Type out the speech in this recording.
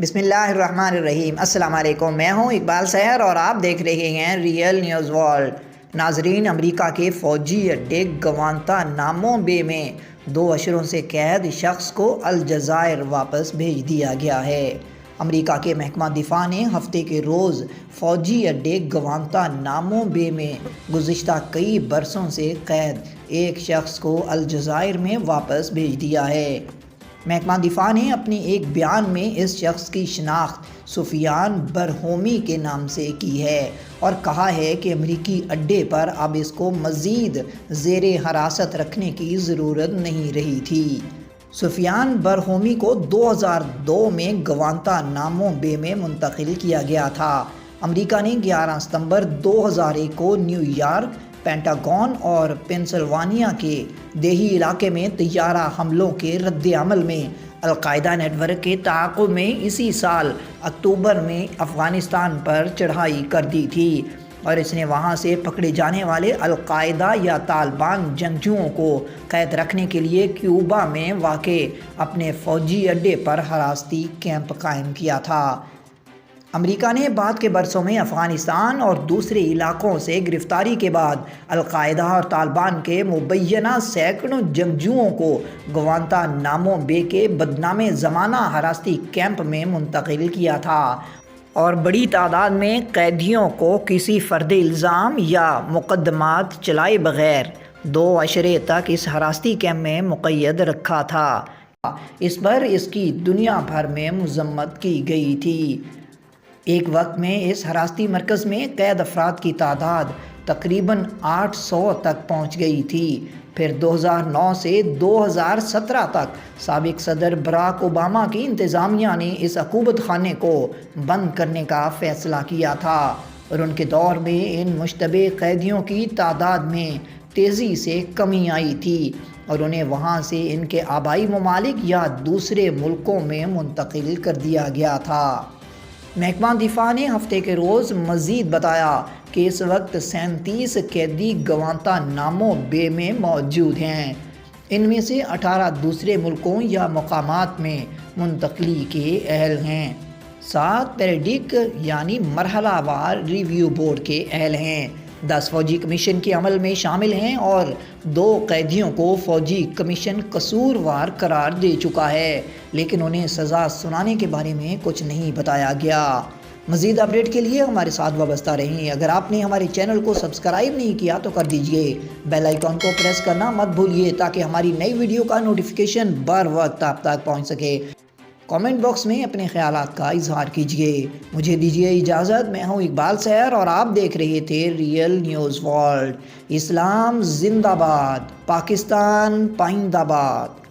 बिसमीम अल्लाम मैं हूँ इकबाल सहर और आप देख रहे हैं रियल न्यूज़ वर्ल्ड नाजरीन, अमेरिका के फ़ौजी अड्डे गवानता नामों बे में दो अशरों से कैद शख्स को अलजायर वापस भेज दिया गया है। अमेरिका के महकमा दिफा ने हफ़्ते के रोज़ फ़ौजी अड्डे गवानता नामों बे में गुज्त कई बरसों से कैद एक शख्स को अलजायर में वापस भेज दिया है। महकमा दिफा ने अपने एक बयान में इस शख्स की शनाख्त सुफियान बरहोमी के नाम से की है और कहा है कि अमरीकी अड्डे पर अब इसको मज़ीद जेर हरासत रखने की ज़रूरत नहीं रही थी। सुफियान बरहोमी को 2002 में गवानता नामों बे में मुंतकिल किया गया था। अमेरिका ने 11 सितंबर 2001 को न्यूयॉर्क पेंटागन और पेंसिल्वानिया के देही इलाके में तैयारा हमलों के रद्द अमल में अलकायदा नेटवर्क के ताक़ुब में इसी साल अक्टूबर में अफ़गानिस्तान पर चढ़ाई कर दी थी और इसने वहाँ से पकड़े जाने वाले अलकायदा या तालिबान जंगजुओं को कैद रखने के लिए क्यूबा में वाक़ अपने फ़ौजी अड्डे पर हरासती कैंप कायम किया था। अमेरिका ने बाद के बरसों में अफ़गानिस्तान और दूसरे इलाकों से गिरफ्तारी के बाद अलकायदा और तालिबान के मुबैना सैकड़ों जंगजुओं को गवानता नामों बे के बदनाम ज़माना हरासती कैंप में मुंतकिल किया था। और बड़ी तादाद में कैदियों को किसी फ़र्द इल्ज़ाम या मुकदमात चलाए बगैर दो अशरे तक इस हरासती कैंप में मुक़ैद रखा था। इस पर इसकी दुनिया भर में मजम्मत की गई थी। एक वक्त में इस हरासती मरकज़ में कैद अफराद की तादाद तकरीबन 800 तक पहुँच गई थी। फिर 2009 से 2017 तक सबक सदर बराक ओबामा की इंतज़ामिया ने इस अकूबत खाने को बंद करने का फ़ैसला किया था और उनके दौर में इन मुशतबे कैदियों की तादाद में तेज़ी से कमी आई थी और उन्हें वहाँ से इनके आबाई ममालिक या दूसरे मुल्कों में मुंतकिल कर दिया गया था। महकमा दिफा ने हफ़्ते के रोज़ मज़ीद बताया कि इस वक्त सैंतीस कैदी गवानता नामों बे में मौजूद हैं। इनमें से अठारह दूसरे मुल्कों या मकाम में मुंतकली के अहल हैं। सात पेरेडिक यानी मरहलावार रिव्यू बोर्ड के अहल हैं। दस फौजी कमीशन के अमल में शामिल हैं और दो कैदियों को फौजी कमीशन कसूरवार करार दे चुका है, लेकिन उन्हें सज़ा सुनाने के बारे में कुछ नहीं बताया गया। मज़ीद अपडेट के लिए हमारे साथ वाबस्ता रहें। अगर आपने हमारे चैनल को सब्सक्राइब नहीं किया तो कर दीजिए। बेल आइकॉन को प्रेस करना मत भूलिए ताकि हमारी नई वीडियो का नोटिफिकेशन बर वक्त आप तक पहुँच सके। कमेंट बॉक्स में अपने ख्याल का इजहार कीजिए। मुझे दीजिए इजाज़त। मैं हूँ इकबाल सैर और आप देख रहे थे रियल न्यूज़ वर्ल्ड इस्लाम जिंदाबाद, पाकिस्तान पाइंदाबाद।